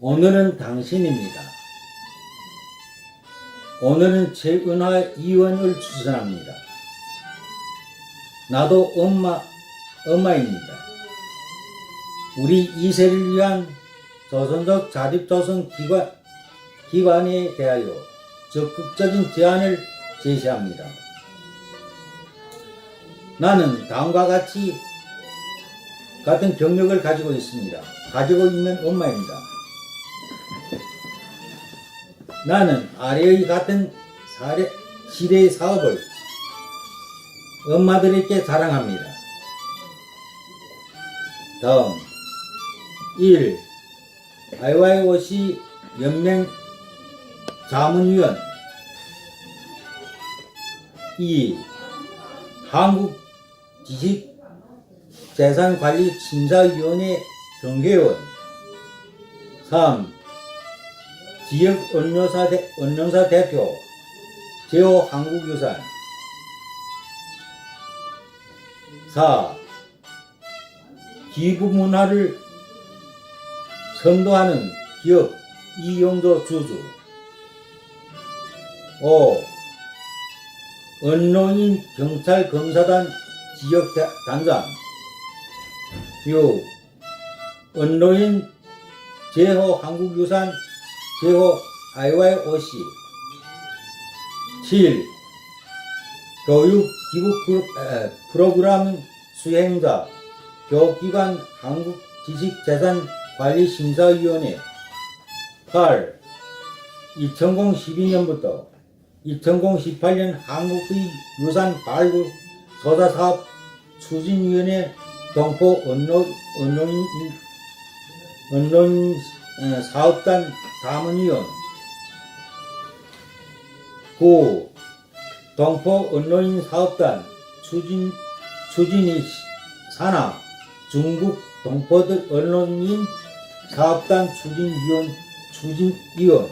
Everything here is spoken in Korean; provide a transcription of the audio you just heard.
오늘은 당신입니다. 오늘은 최은하 의원을 추천합니다. 나도 엄마, 엄마입니다. 우리 이세를 위한 조선족 자립조선 기관, 기관에 대하여 적극적인 제안을 제시합니다. 나는 다음과 같이 같은 경력을 가지고 있습니다. 가지고 있는 엄마입니다. 나는 아래의 같은 사례, 시대의 사업을 엄마들에게 자랑합니다. 다음 1. IYOC 연맹 자문위원 2. 한국 지식 재산관리심사위원회 정회원 3. 지역 언론사, 대, 언론사 대표 제호 한국유산 4. 기부 문화를 선도하는 기업 이용조 주주 5. 언론인 경찰 검사단 지역 대- 단장 6. 언론인 제호 한국유산 제호 IYOC 7. 교육 기부 프로그램 수행자 교기관 한국지식재산관리심사위원회 8. 2012년부터 2018년 한국의 유산 발굴 조사 사업 추진위원회 동포 언론 언론 언론 어, 사업단 자문위원. 9. 동포 언론인 사업단 추진 추진이 산하. 중국 동포들 언론인 사업단 추진위원 추진위원